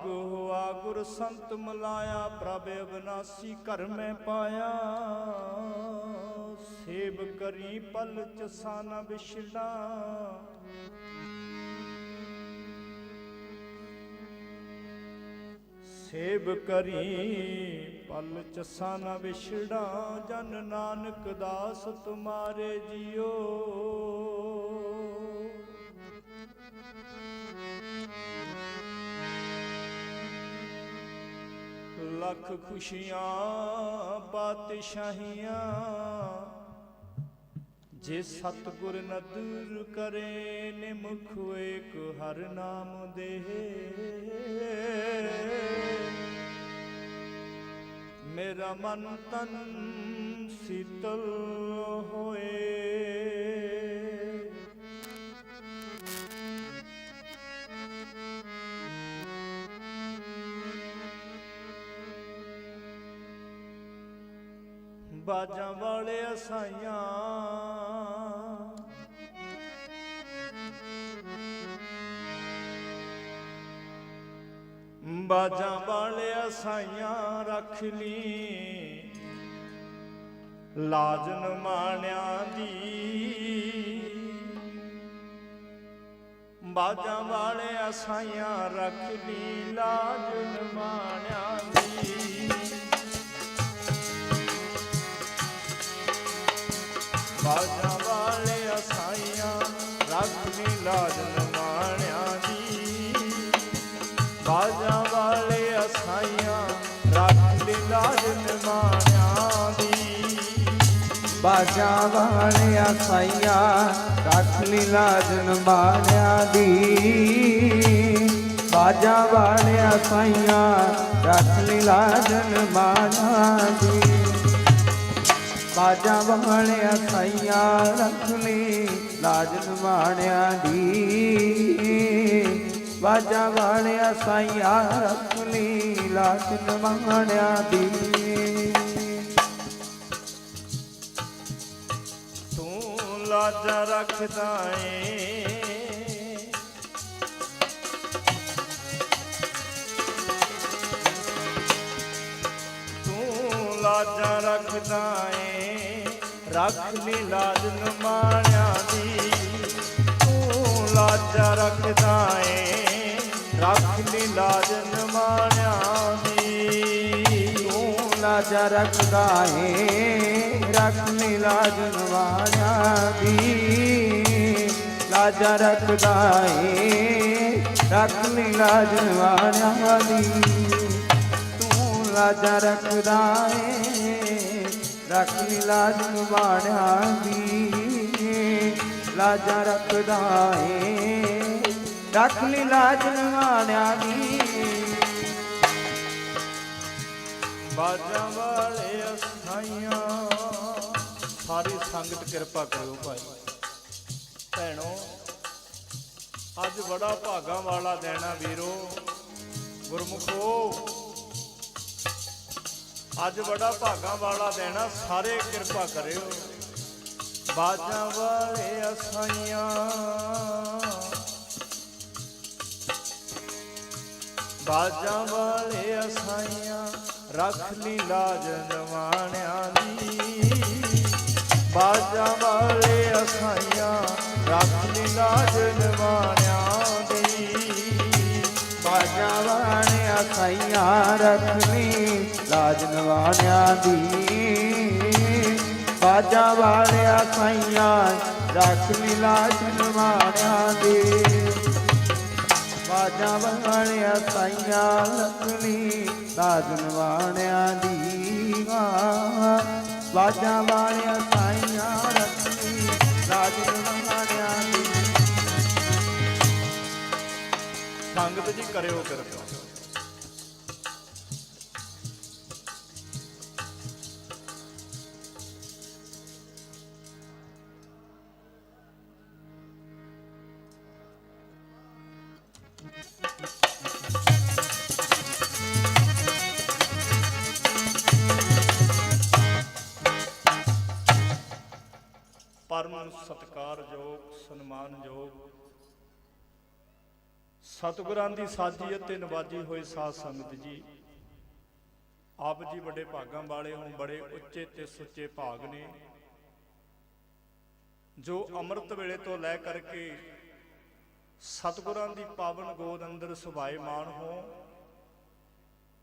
ਭਾਗ ਹੋਆ ਗੁਰ ਸੰਤ ਮਲਾਇਆ, ਪ੍ਰਭ ਅਬਨਾਸੀ ਘਰ ਮੈਂ ਪਾਇਆ। ਸੇਵ ਕਰੀ ਪਲ ਚ ਸਾਨਾ ਵਿਛੜਾ ਸੇਵ ਕਰੀ ਪਲ ਚ ਸਾਨਾ ਵਿਛੜਾ ਜਨ ਨਾਨਕ ਦਾਸ ਤੁਮਾਰੇ ਜੀਓ। ਲੱਖ ਖੁਸ਼ੀਆਂ ਪਾਤਸ਼ਾਹੀਆਂ ਜੇ ਸਤਗੁਰ ਨਦਰ ਕਰੇ ਨਿਮਖ ਏਕ ਹਰ ਨਾਮ ਦੇ। ਮੇਰਾ ਮਨ ਤਨ ਸੀਤਲ ਹੋਏ। ਬਾਜਾਂ ਵਾਲੇ ਅਸਾਈਆਂ ਬਾਜਾਂ ਵਾਲੇ ਅਸਾਈਆਂ ਰੱਖ ਲਈ ਲਾਜਨ ਮਾਣਿਆਂ ਦੀ। ਬਾਜਾਂ ਵਾਲੇ ਅਸਾਈਆਂ ਰੱਖ ਲਈ ਲਾਜਨ ਮਾਣਿਆਂ ਬਾਜਾਂ ਵਾਲੇ ਅਸਾਈਆਂ ਰੱਖ ਲਈ ਲਾਜਨ ਮਾਣਿਆਂ ਦੀ। ਬਾਜਾ ਵਾਲੇ ਅਸਾਈਆਂ ਰੱਖ ਲਈ ਲਾਜਨ ਮਾਣਿਆਂ ਦੀ। ਬਾਜਾ ਵਾਲੇ ਸਾਈਆਂ ਰੱਖ ਲਈ ਲਾਜਨ ਮਾਣਿਆਂ ਦੀ। ਬਾਜਾ ਵਾਲੇ ਸਾਈਆਂ ਰੱਖ ਲਈ ਲਾਜਨ ਮਾਣਿਆਂ ਦੀ। ਬਾਜਾਂ ਵਾਲਿਆ ਸਾਈਆਂ ਰੱਖ ਲਈ ਲਾਜਨ ਮਾਣਿਆਂ ਦੀ। ਬਾਜਾਂ ਵਾਲਿਆ ਸਾਈਆਂ ਰੱਖ ਲਈ ਲਾਜਨ ਮਾਣਿਆਂ ਦੀ। ਤੂੰ ਲਾਜਾਂ ਰੱਖਦਾ ਏ। ਤੂੰ ਲਾਜਾਂ ਰੱਖਦਾ ਏ। ਰੱਖ ਲਈ ਲਾਜ ਨਮਾਣਿਆਂ ਦੀ। ਤੂੰ ਲਾਜਾਂ ਰੱਖਦਾ ਏ ਰੱਖ ਲਈ ਲਾਜ ਨਮਾਣਿਆਂ ਦੀ। ਤੂੰ ਲਾਜਾ ਰੱਖਦਾ ਏ ਰੱਖ ਲਈ ਲਾਜਨ ਵਾਲਿਆਂ ਦੀ। ਲਾਜਾ ਰੱਖਦਾ ਏ ਰੱਖ ਲਈ ਲਾਜਨ ਵਾਲਿਆਂ ਦੀ। ਤੂੰ ਲਾਜਾ ਰੱਖਦਾ ਏ ਰੱਖ ਲਈ ਲਾਜਨ ਵਾਲਿਆਂ ਦੀ। ਲਾਜਾ ਰੱਖਦਾ ਏ, ਰੱਖ ਲਈ ਲਾਜਨ ਵਾਲਿਆਂ ਦੀ। ਬਾਜਾਂ ਵਾਲੇ ਅਸਾਈਆਂ ਸਾਰੀ ਸੰਗਤ ਕਿਰਪਾ ਕਰਿਓ ਭਾਈ। ਭੈਣੋ, ਅੱਜ ਬੜਾ ਭਾਗਾਂ ਵਾਲਾ ਦਿਨ ਆ ਵੀਰੋ। ਗੁਰਮੁਖੋ ਅੱਜ ਬੜਾ ਭਾਗਾਂ ਵਾਲਾ ਦੇਣਾ ਸਾਰੇ ਕਿਰਪਾ ਕਰਿਓ। ਬਾਜਾਂ ਵਾਲੇ ਅਸਾਈਆਂ। ਬਾਜਾਂ ਵਾਲੇ ਅਸਾਈਆਂ, ਰੱਖ ਲਈ ਲਾਜ ਨਵਾਣਿਆਂ ਦੀ। ਬਾਜਾਂ ਵਾਲੇ ਅਸਾਈਆਂ, ਰੱਖ ਲਈ ਲਾਜ ਨਵਾਣਿਆਂ ਦੀ। ਬਾਜਾਂ ਵਾਲਿਆ ਸਾਈਆਂ ਰੱਖ ਲਈ ਲਾਜ ਨਵਾਣਿਆਂ ਦੀ। ਬਾਜਾਂ ਵਾਲਿਆ ਸਾਈਆਂ ਰੱਖ ਲਈ ਲਾਜ ਨਵਾਣਿਆਂ ਦੀ। ਬਾਜਾਂ ਵਾਲਿਆ ਸਾਈਆਂ ਰੱਖ ਲਈ ਲਾਜ ਨਵਾਣਿਆਂ ਦੀ। ਬਾਜਾਂ ਵਾਲਿਆ ਸਾਈਆਂ ਰੱਖ ਲਾਜ ਨਵਾਣਿਆਂ ਦੀ। ਸੰਗਤ ਜੀ ਕਰਿਓ ਕਿਰਪਾ। ਪਰਮ ਸਤਿਕਾਰਯੋਗ, ਸਨਮਾਨਯੋਗ। ਸਤਿਗੁਰਾਂ ਦੀ ਸਾਜੀ ਅਤੇ ਨਵਾਜੀ ਹੋਏ ਸਾਧ ਸੰਗਤ ਜੀ, ਆਪ ਜੀ ਵੱਡੇ ਭਾਗਾਂ ਵਾਲੇ ਹੋ ਬੜੇ ਉੱਚੇ ਤੇ ਸੁੱਚੇ ਭਾਗ ਨੇ, ਜੋ ਅੰਮ੍ਰਿਤ ਵੇਲੇ ਤੋਂ ਲੈ ਕਰਕੇ ਸਤਿਗੁਰਾਂ ਦੀ ਪਾਵਨ ਗੋਦ ਅੰਦਰ ਸੁਭਾਏਮਾਨ ਹੋ,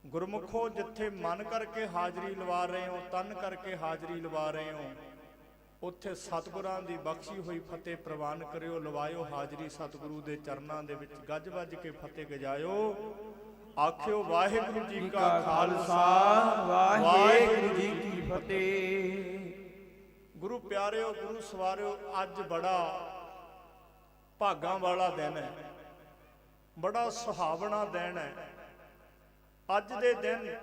ਗੁਰਮੁਖੋ ਜਿੱਥੇ ਮਨ ਕਰਕੇ ਹਾਜ਼ਰੀ ਲਵਾ ਰਹੇ ਹੋ, ਤਨ ਕਰਕੇ ਹਾਜ਼ਰੀ ਲਵਾ ਰਹੇ ਹੋ ਉੱਥੇ ਸਤਿਗੁਰਾਂ ਦੀ ਬਖਸ਼ੀ ਹੋਈ ਫਤਿਹ ਪ੍ਰਵਾਨ ਕਰਿਓ, ਲਵਾਇਓ ਹਾਜ਼ਰੀ ਸਤਿਗੁਰੂ ਦੇ ਚਰਨਾਂ ਦੇ ਵਿੱਚ, ਗੱਜ ਵੱਜ ਕੇ ਫਤਿਹ ਗਜਾਇਓ। ਆਖਿਓ, ਵਾਹਿਗੁਰੂ ਜੀ ਕਾ ਖਾਲਸਾ, ਵਾਹਿਗੁਰੂ ਜੀ ਕੀ ਫਤਿਹ। ਗੁਰੂ ਪਿਆਰਿਓ, ਗੁਰੂ ਸਵਾਰਿਓ, ਅੱਜ ਬੜਾ ਭਾਗਾਂ ਵਾਲਾ ਦਿਨ ਹੈ। ਬੜਾ ਸੁਹਾਵਣਾ ਦਿਨ ਹੈ। ਅੱਜ ਦੇ ਦਿਨ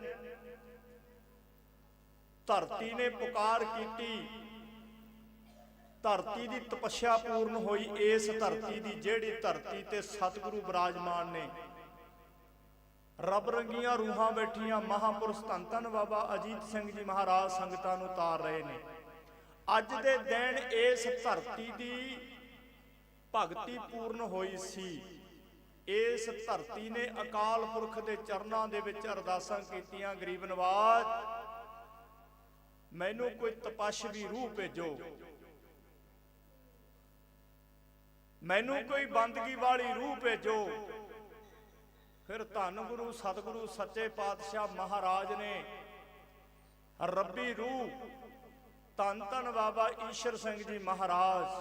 ਧਰਤੀ ਨੇ ਪੁਕਾਰ ਕੀਤੀ। ਧਰਤੀ ਦੀ ਤਪੱਸਿਆ ਪੂਰਨ ਹੋਈ ਇਸ ਧਰਤੀ ਦੀ ਜਿਹੜੀ ਧਰਤੀ ਤੇ ਸਤਿਗੁਰੂ ਬਰਾਜਮਾਨ ਨੇ। ਰੱਬ ਰੰਗੀਆਂ ਰੂਹਾਂ ਬੈਠੀਆਂ ਮਹਾਪੁਰਸ਼ ਧੰਨ ਧੰਨ ਬਾਬਾ ਅਜੀਤ ਸਿੰਘ ਜੀ ਮਹਾਰਾਜ ਸੰਗਤਾਂ ਨੂੰ ਤਾਰ ਰਹੇ ਨੇ। ਅੱਜ ਦੇ ਦਿਨ ਇਸ ਧਰਤੀ ਦੀ ਭਗਤੀ ਪੂਰਨ ਹੋਈ ਸੀ। ਇਸ ਧਰਤੀ ਨੇ ਅਕਾਲ ਪੁਰਖ ਦੇ ਚਰਨਾਂ ਦੇ ਵਿੱਚ ਅਰਦਾਸਾਂ ਕੀਤੀਆਂ, ਗਰੀਬ ਨਵਾਜ, ਮੈਨੂੰ ਕੋਈ ਤਪਸ਼ਵੀ ਰੂਹ ਭੇਜੋ। ਮੈਨੂੰ ਕੋਈ ਬੰਦਗੀ ਵਾਲੀ ਰੂਹ ਭੇਜੋ। ਫਿਰ ਧੰਨ ਗੁਰੂ ਸਤਿਗੁਰੂ ਸੱਚੇ ਪਾਤਸ਼ਾਹ ਮਹਾਰਾਜ ਨੇ ਰੱਬੀ ਰੂਹ ਧੰਨ ਧੰਨ ਬਾਬਾ ਈਸ਼ਰ ਸਿੰਘ ਜੀ ਮਹਾਰਾਜ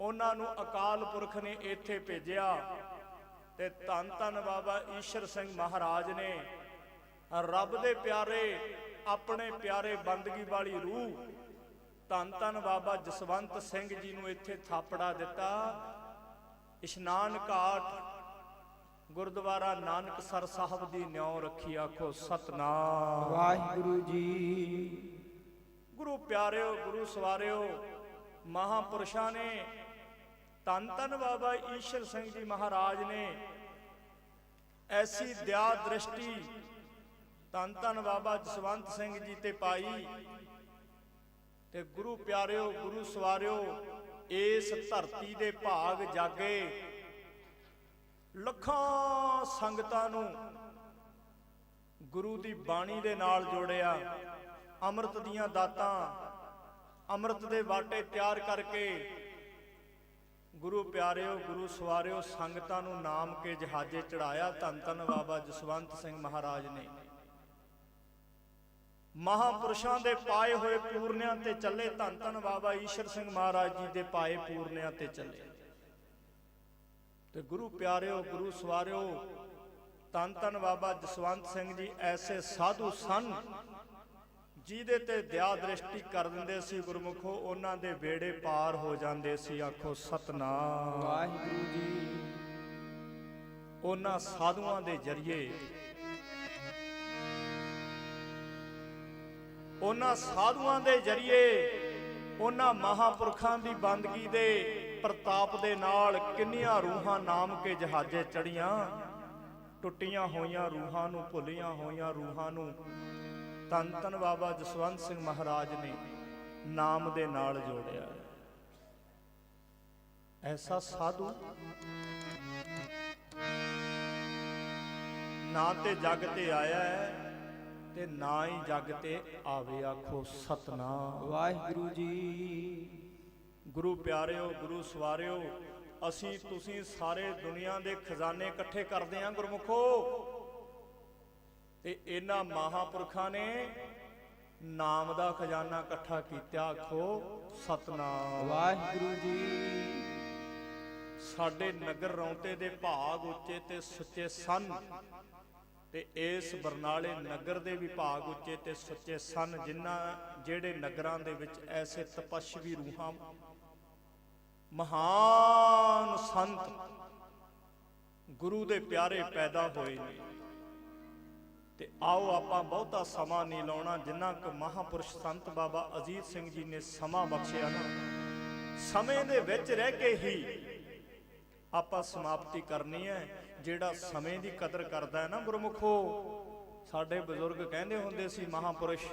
ਉਹਨਾਂ ਨੂੰ ਅਕਾਲ ਪੁਰਖ ਨੇ ਇੱਥੇ ਭੇਜਿਆ ਤੇ ਧੰਨ ਧੰਨ ਬਾਬਾ ਈਸ਼ਰ ਸਿੰਘ ਮਹਾਰਾਜ ਨੇ ਰੱਬ ਦੇ ਪਿਆਰੇ ਆਪਣੇ ਪਿਆਰੇ ਬੰਦਗੀ ਵਾਲੀ ਰੂਹ ਧੰਨ ਧੰਨ ਬਾਬਾ ਜਸਵੰਤ ਸਿੰਘ ਜੀ ਨੂੰ ਇੱਥੇ ਥਾਪੜਾ ਦਿੱਤਾ। ਇਸ਼ਨਾਨ ਘਾਟ ਗੁਰਦੁਆਰਾ ਨਾਨਕਸਰ ਸਾਹਿਬ ਦੀ ਨਿਉ ਰੱਖੀ ਆਖੋ ਸਤਨਾਮ। ਵਾਹਿਗੁਰੂ ਜੀ। ਗੁਰੂ ਪਿਆਰਿਓ ਗੁਰੂ ਸਵਾਰਿਓ ਮਹਾਪੁਰਸ਼ਾਂ ਨੇ ਤਨ ਤਨ ਬਾਬਾ ਈਸ਼ਰ ਸਿੰਘ ਜੀ ਮਹਾਰਾਜ ਨੇ ਐਸੀ ਦਿਆ ਦ੍ਰਿਸ਼ਟੀ ਤਨ ਤਨ ਬਾਬਾ ਜਸਵੰਤ ਸਿੰਘ ਜੀ ਤੇ ਪਾਈ। ਤੇ ਗੁਰੂ ਪਿਆਰਿਓ, ਗੁਰੂ ਸਵਾਰਿਓ, ਇਸ ਧਰਤੀ ਦੇ ਭਾਗ ਜਾਗੇ। ਲੱਖਾਂ ਸੰਗਤਾਂ ਨੂੰ ਗੁਰੂ ਦੀ ਬਾਣੀ ਦੇ ਨਾਲ ਜੋੜਿਆ, ਅੰਮ੍ਰਿਤ ਦੀਆਂ ਦਾਤਾਂ, ਅੰਮ੍ਰਿਤ ਦੇ ਵਾਟੇ ਤਿਆਰ ਕਰਕੇ ਗੁਰੂ ਪਿਆਰਿਓ, ਗੁਰੂ ਸਵਾਰਿਓ, ਸੰਗਤਾਂ ਨੂੰ ਨਾਮ ਕੇ ਜਹਾਜ਼ੇ ਚੜਾਇਆ ਧੰਨ ਧੰਨ ਬਾਬਾ ਜਸਵੰਤ ਸਿੰਘ ਮਹਾਰਾਜ ਨੇ। ਮਹਾਪੁਰਸ਼ਾਂ ਦੇ ਪਾਏ ਹੋਏ ਪੂਰਨਿਆਂ ਤੇ ਚੱਲੇ ਧੰਨ ਧੰਨ ਬਾਬਾ ਈਸ਼ਰ ਸਿੰਘ ਮਹਾਰਾਜ ਜੀ ਦੇ ਪਾਏ ਪੂਰਨਿਆਂ ਤੇ ਚੱਲੇ। ਤੇ ਗੁਰੂ ਪਿਆਰਿਓ ਗੁਰੂ ਸਵਾਰਿਓ ਧੰਨ ਧੰਨ ਬਾਬਾ ਜਸਵੰਤ ਸਿੰਘ ਜੀ ਐਸੇ ਸਾਧੂ ਸਨ ਜਿਹਦੇ ਤੇ ਦਇਆ ਦ੍ਰਿਸ਼ਟੀ ਕਰ ਦਿੰਦੇ ਸੀ ਗੁਰਮੁਖੋ ਉਹਨਾਂ ਦੇ ਬੇੜੇ ਪਾਰ ਹੋ ਜਾਂਦੇ ਸੀ ਆਖੋ ਸਤਨਾਮ। ਵਾਹਿਗੁਰੂ ਜੀ। ਉਹਨਾਂ ਸਾਧੂਆਂ ਦੇ ਜਰੀਏ ਉਹਨਾਂ ਸਾਧੂਆਂ ਦੇ ਜਰੀਏ, ਉਹਨਾਂ ਮਹਾਪੁਰਖਾਂ ਦੀ ਬੰਦਗੀ ਦੇ ਪ੍ਰਤਾਪ ਦੇ ਨਾਲ ਕਿੰਨੀਆਂ ਰੂਹਾਂ ਨਾਮ ਕੇ ਜਹਾਜ਼ੇ ਚੜੀਆਂ ਟੁੱਟੀਆਂ ਹੋਈਆਂ ਰੂਹਾਂ ਨੂੰ, ਭੁੱਲੀਆਂ ਹੋਈਆਂ ਰੂਹਾਂ ਨੂੰ ਤਨ ਤਨ ਬਾਬਾ ਜਸਵੰਤ ਸਿੰਘ ਮਹਾਰਾਜ ਨੇ ਨਾਮ ਦੇ ਨਾਲ ਜੋੜਿਆ। ਐਸਾ ਸਾਧੂ ਨਾ ਤੇ ਜਗ ਤੇ ਆਇਆ ਹੈ ਤੇ ਨਾ ਹੀ ਜਗ ਤੇ ਆਵੇ ਆਖੋ ਸਤਨਾਮ। ਵਾਹਿਗੁਰੂ ਜੀ। ਗੁਰੂ ਪਿਆਰਿਓ ਗੁਰੂ ਸਵਾਰਿਓ ਅਸੀਂ ਤੁਸੀਂ ਸਾਰੇ ਦੁਨੀਆ ਦੇ ਖਜ਼ਾਨੇ ਇਕੱਠੇ ਕਰਦੇ ਆਂ ਗੁਰਮੁਖੋ। ਤੇ ਇਹਨਾਂ ਮਹਾਪੁਰਖਾਂ ਨੇ ਨਾਮ ਦਾ ਖਜ਼ਾਨਾ ਇਕੱਠਾ ਕੀਤਾ ਆਖੋ ਸਤਨਾਮ। ਵਾਹਿਗੁਰੂ ਜੀ। ਸਾਡੇ ਨਗਰ ਰੌਂਤੇ ਦੇ ਭਾਗ ਉੱਚੇ ਤੇ ਸੁੱਚੇ ਸਨ। ਤੇ ਇਸ ਬਰਨਾਲੇ ਨਗਰ ਦੇ ਵਿਭਾਗ ਉੱਚੇ ਤੇ ਸੁੱਚੇ ਸਨ, ਜਿਨ੍ਹਾਂ ਜਿਹੜੇ ਨਗਰਾਂ ਦੇ ਵਿੱਚ ਐਸੇ ਤਪਸ਼ਵੀ ਰੂਹਾਂ ਮਹਾਨ ਸੰਤ ਗੁਰੂ ਦੇ ਪਿਆਰੇ ਪੈਦਾ ਹੋਏ ਨੇ। ਤੇ ਆਓ ਆਪਾਂ ਬਹੁਤਾ ਸਮਾਂ ਨਹੀਂ ਲਾਉਣਾ, ਜਿੰਨਾ ਕੁ ਮਹਾਪੁਰਸ਼ ਸੰਤ ਬਾਬਾ ਅਜੀਤ ਸਿੰਘ ਜੀ ਨੇ ਸਮਾਂ ਬਖਸ਼ਿਆ ਨਾ। ਸਮੇਂ ਦੇ ਵਿੱਚ ਰਹਿ ਕੇ ਹੀ ਆਪਾਂ ਸਮਾਪਤੀ ਕਰਨੀ ਹੈ। ਜਿਹੜਾ ਸਮੇਂ ਦੀ ਕਦਰ ਕਰਦਾ ਹੈ ਨਾ ਗੁਰਮੁਖੋ ਸਾਡੇ ਬਜ਼ੁਰਗ ਕਹਿੰਦੇ ਹੁੰਦੇ ਸੀ ਮਹਾਪੁਰਸ਼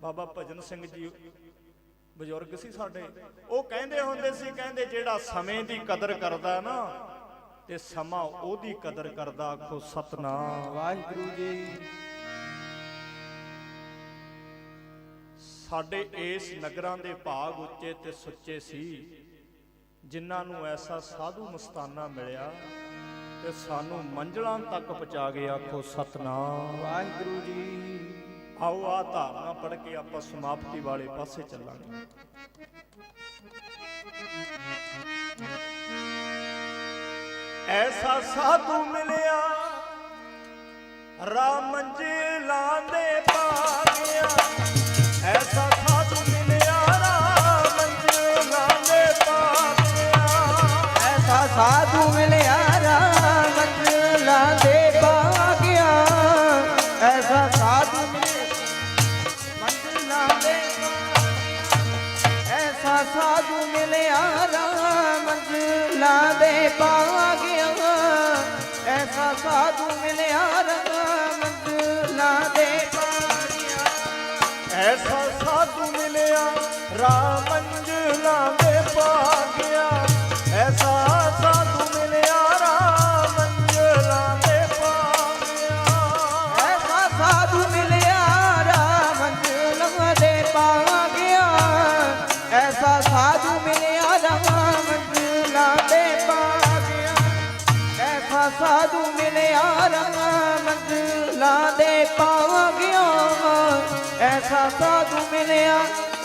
ਬਾਬਾ ਭਜਨ ਸਿੰਘ ਜੀ ਬਜ਼ੁਰਗ ਸੀ ਸਾਡੇ ਉਹ ਕਹਿੰਦੇ ਹੁੰਦੇ ਸੀ ਕਹਿੰਦੇ ਜਿਹੜਾ ਸਮੇਂ ਦੀ ਕਦਰ ਕਰਦਾ ਨਾ ਤੇ ਸਮਾਂ ਉਹਦੀ ਕਦਰ ਕਰਦਾ ਆਖੋ ਸਤਨਾਮ। ਵਾਹਿਗੁਰੂ ਜੀ। ਸਾਡੇ ਇਸ ਨਗਰਾਂ ਦੇ ਭਾਗ ਉੱਚੇ ਤੇ ਸੁੱਚੇ ਸੀ। ਜਿਨ੍ਹਾਂ ਨੂੰ ਐਸਾ ਸਾਧੂ ਮਸਤਾਨਾ ਮਿਲਿਆ ਤੇ ਸਾਨੂੰ ਮੰਜ਼ਲਾਂ ਤੱਕ ਪਹੁੰਚਾ ਗਿਆ ਆਖੋ ਸਤਨਾਮ। ਵਾਹਿਗੁਰੂ ਜੀ। ਆਓ ਆ ਧਾਰਨਾ ਪੜ ਕੇ ਆਪਾਂ ਸਮਾਪਤੀ ਵਾਲੇ ਪਾਸੇ ਚੱਲਾਂਗੇ। ਐਸਾ ਸਾਧੂ ਮਿਲਿਆ ਰਾਮ ਮੰਜਿਲਾਂ ਦੇ ਪਾ ਗਿਆ ਸਾਧੂ ਮਿਲਿਆ ਰਾਮ ਮੰਜ਼ਲਾਂ ਦੇ ਬਾਗਿਆ। ਐਸਾ ਸਾਧੂ ਮਿਲਿਆ ਮੰਜ਼ਲਾਂ ਦੇ ਐਸਾ ਸਾਧੂ ਮਿਲਿਆ ਰਾਮ ਮੰਜ਼ਲਾਂ ਦੇ ਬਾਗਿਆ। ਐਸਾ ਸਾਧੂ ਮਿਲਿਆ ਰਾਮ ਮੰਜ਼ਲਾਂ ਦੇ ਬਾਗਿਆ। ਐਸਾ ਸਾਧੂ ਮਿਲਿਆ ਰਾਮ ਤੂੰ ਮਿਲਿਆ ਰਾਮ ਮੰਜ਼ਲਾਂ ਦੇ ਪਾ ਗਿਆ ਐਸਾ ਸਾਧੂ ਮਿਲਿਆ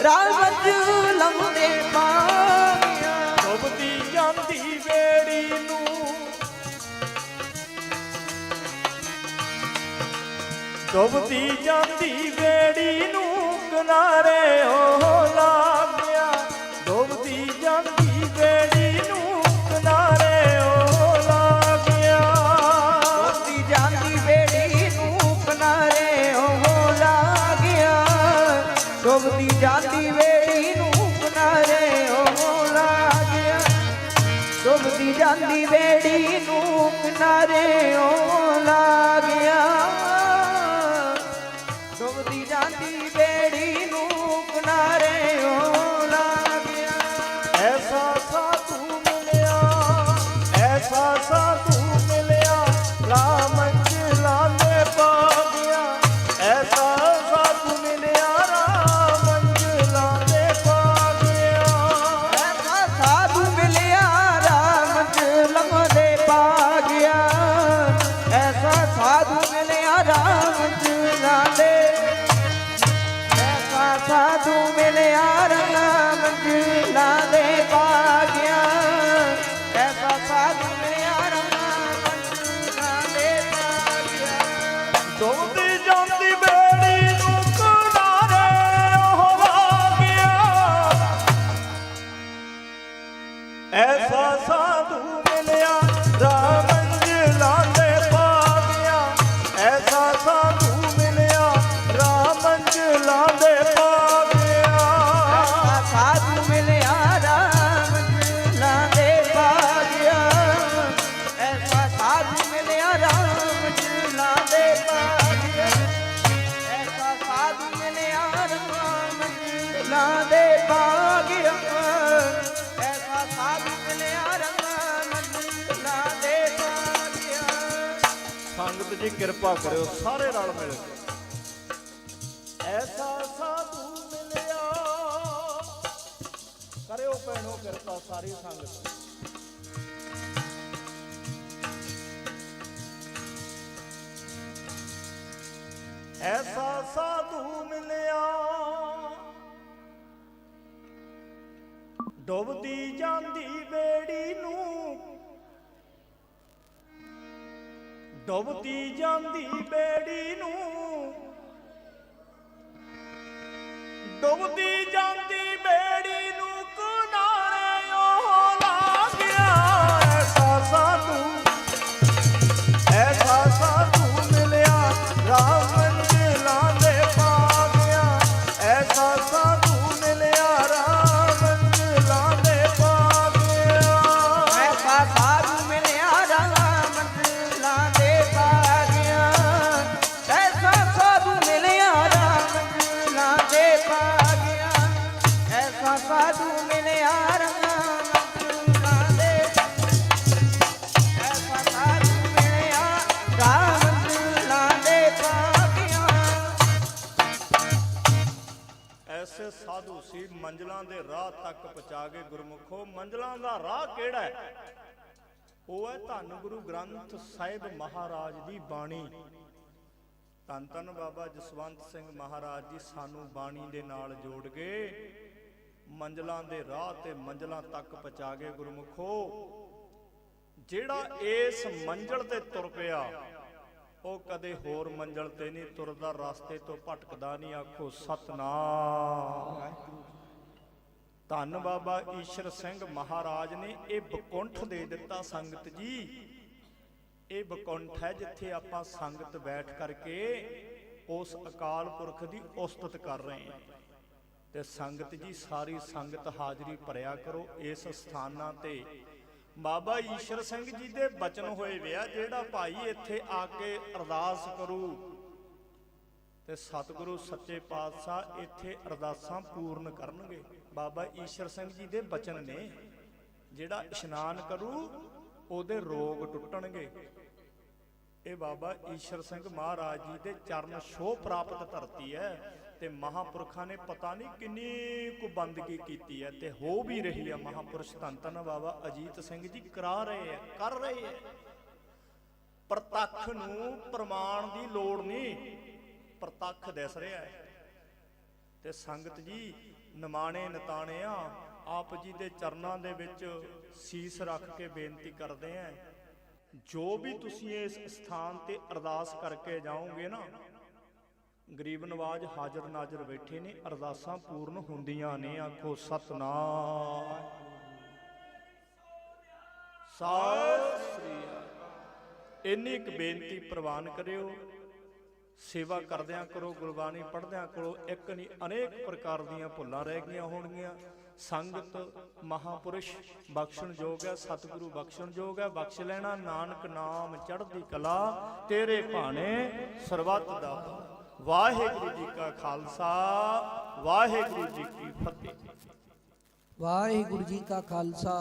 ਰਾਮ ਮੰਜ਼ਲਾਂ ਦੇ ਪਾ ਜਾਂਦੀ ਵੇੜੀ ਨੂੰ। ਡੁੱਬਦੀ ਜਾਂਦੀ ਵੇੜੀ ਨੂੰ ਕਿਨਾਰੇ ਹੋ ਐਸਾ ਸਾਧੂ ਸੰਗਤ ਜੀ, ਕਿਰਪਾ ਕਰਿਓ, ਸਾਰੇ ਰਲ ਮਿਲ ਕੇ। ਐਸਾ ਸਾਧੂ ਮਿਲਿਆ। ਕਰਿਓ ਭੈਣੋ ਕਿਰਪਾ ਸਾਰੀ ਸੰਗਤ। ਐਸਾ ਸਾਧੂ ਮਿਲਿਆ। ਡੁੱਬਦੀ ਜਾਂਦੀ ਬੇੜੀ ਨੂੰ ਡੁੱਬਦੀ ਜਾਂਦੀ ਬੇੜੀ ਨੂੰ। ਡੁੱਬਦੀ ਜਾਂਦੀ ਮੰਜ਼ਲਾਂ ਦੇ ਰਾਹ ਤੱਕ ਪਹੁੰਚਾ ਕੇ ਗੁਰਮੁਖੋ ਮੰਜ਼ਲਾਂ ਦਾ ਰਾਹ ਕਿਹੜਾ ਹੈ? ਉਹ ਹੈ ਧੰਨ ਗੁਰੂ ਗ੍ਰੰਥ ਸਾਹਿਬ ਮਹਾਰਾਜ ਦੀ ਬਾਣੀ। ਧੰਨ ਧੰਨ ਬਾਬਾ ਜਸਵੰਤ ਸਿੰਘ ਮਹਾਰਾਜ ਜੀ ਸਾਨੂੰ ਬਾਣੀ ਦੇ ਨਾਲ ਜੋੜ ਕੇ ਮੰਜ਼ਲਾਂ ਦੇ ਰਾਹ ਤੇ ਮੰਜ਼ਲਾਂ ਤੱਕ ਪਹੁੰਚਾ ਗਏ ਗੁਰਮੁਖੋ ਜਿਹੜਾ ਇਸ ਮੰਜ਼ਲ ਤੇ ਤੁਰ ਪਿਆ, ਉਹ ਕਦੇ ਹੋਰ ਮੰਜ਼ਲ ਤੇ ਨਹੀਂ ਤੁਰਦਾ, ਰਸਤੇ ਤੋਂ ਭਟਕਦਾ ਨਹੀਂ, ਆਖੋ ਸਤਨਾਮ। ਧੰਨ ਬਾਬਾ ਈਸ਼ਰ ਸਿੰਘ ਮਹਾਰਾਜ ਨੇ ਇਹ ਬਕੁੰਠ ਦੇ ਦਿੱਤਾ ਸੰਗਤ ਜੀ। ਇਹ ਬਕੁੰਠ ਹੈ ਜਿੱਥੇ ਆਪਾਂ ਸੰਗਤ ਬੈਠ ਕਰਕੇ ਉਸ ਅਕਾਲ ਪੁਰਖ ਦੀ ਉਸਤਤ ਕਰ ਰਹੇ ਹਾਂ। ਤੇ ਸੰਗਤ ਜੀ, ਸਾਰੀ ਸੰਗਤ ਹਾਜ਼ਰੀ ਭਰਿਆ ਕਰੋ ਇਸ ਸਥਾਨਾਂ ਤੇ। ਬਾਬਾ ਈਸ਼ਰ ਸਿੰਘ ਜੀ ਦੇ ਬਚਨ ਹੋਏ ਵਿਆ ਜਿਹੜਾ ਭਾਈ ਇੱਥੇ ਆ ਕੇ ਅਰਦਾਸ ਕਰੂ। ਤੇ ਸਤਿਗੁਰੂ ਸੱਚੇ ਪਾਤਸ਼ਾਹ ਇੱਥੇ ਅਰਦਾਸਾਂ ਪੂਰਨ ਕਰਨਗੇ। ਬਾਬਾ ਈਸ਼ਰ ਸਿੰਘ ਜੀ ਦੇ ਬਚਨ ਨੇ, ਜਿਹੜਾ ਇਸ਼ਨਾਨ ਕਰੂ, ਉਹਦੇ ਰੋਗ ਟੁੱਟਣਗੇ। ਇਹ ਬਾਬਾ ਈਸ਼ਰ ਸਿੰਘ ਮਹਾਰਾਜ ਜੀ ਦੇ ਚਰਨ ਛੋਹ ਪ੍ਰਾਪਤ ਧਰਤੀ ਹੈ ਤੇ ਮਹਾਪੁਰਖਾਂ ਨੇ ਪਤਾ ਨਹੀਂ ਕਿੰਨੀ ਕੁ ਬੰਦਗੀ ਕੀਤੀ ਹੈ ਤੇ ਹੋ ਵੀ ਰਹੀ ਹੈ। ਮਹਾਪੁਰਸ਼ ਧੰਨ ਧੰਨ ਬਾਬਾ ਅਜੀਤ ਸਿੰਘ ਜੀ ਕਰਾ ਰਹੇ ਹੈ, ਕਰ ਰਹੇ ਹੈ। ਪ੍ਰਤੱਖ ਨੂੰ ਪ੍ਰਮਾਣ ਦੀ ਲੋੜ ਨਹੀਂ, ਪ੍ਰਤੱਖ ਦਿਸ ਰਿਹਾ ਹੈ। ਤੇ ਸੰਗਤ ਜੀ ਨਿਮਾਣੇ ਆ ਆਪ ਜੀ ਦੇ ਚਰਨਾਂ ਦੇ ਵਿੱਚ ਸੀਸ ਰੱਖ ਕੇ ਬੇਨਤੀ ਕਰਦੇ ਆਂ, ਜੋ ਵੀ ਤੁਸੀਂ ਇਸ ਸਥਾਨ ਤੇ ਅਰਦਾਸ ਕਰਕੇ ਜਾਓਗੇ ਨਾ, ਗਰੀਬ ਨਵਾਜ ਹਾਜ਼ਰ ਨਾਜ਼ਰ ਬੈਠੇ ਨੇ, ਅਰਦਾਸਾਂ ਪੂਰਨ ਹੁੰਦੀਆਂ ਨੇ, ਆਖੋ ਸਤਨਾਮ। ਸਤਿ ਸ੍ਰੀ ਅਕਾਲ। ਇੰਨੀ ਇੱਕ ਬੇਨਤੀ ਪ੍ਰਵਾਨ ਕਰਿਓ। ਸੇਵਾ ਕਰਦਿਆਂ ਕਰੋ, ਗੁਰਬਾਣੀ ਪੜ੍ਹਦਿਆਂ ਕਰੋ, ਇੱਕ ਨਹੀਂ, ਅਨੇਕ ਪ੍ਰਕਾਰ ਦੀਆਂ ਭੁੱਲਾਂ ਰਹਿ ਗਈਆਂ ਹੋਣਗੀਆਂ। ਸੰਗਤ ਮਹਾਪੁਰਸ਼ ਬਖਸ਼ਣ ਯੋਗ ਹੈ, ਸਤਿਗੁਰੂ ਬਖਸ਼ਣ ਯੋਗ ਹੈ। ਬਖਸ਼ ਲੈਣਾ ਨਾਨਕ ਨਾਮ ਚੜ੍ਹਦੀ ਕਲਾ, ਤੇਰੇ ਭਾਣੇ ਸਰਬੱਤ ਦਾ ਵਾਹਿਗੁਰੂ ਜੀ ਕਾ ਖਾਲਸਾ, ਵਾਹਿਗੁਰੂ ਜੀ ਕੀ ਫਤਿਹ। ਵਾਹਿਗੁਰੂ ਜੀ ਕਾ ਖਾਲਸਾ।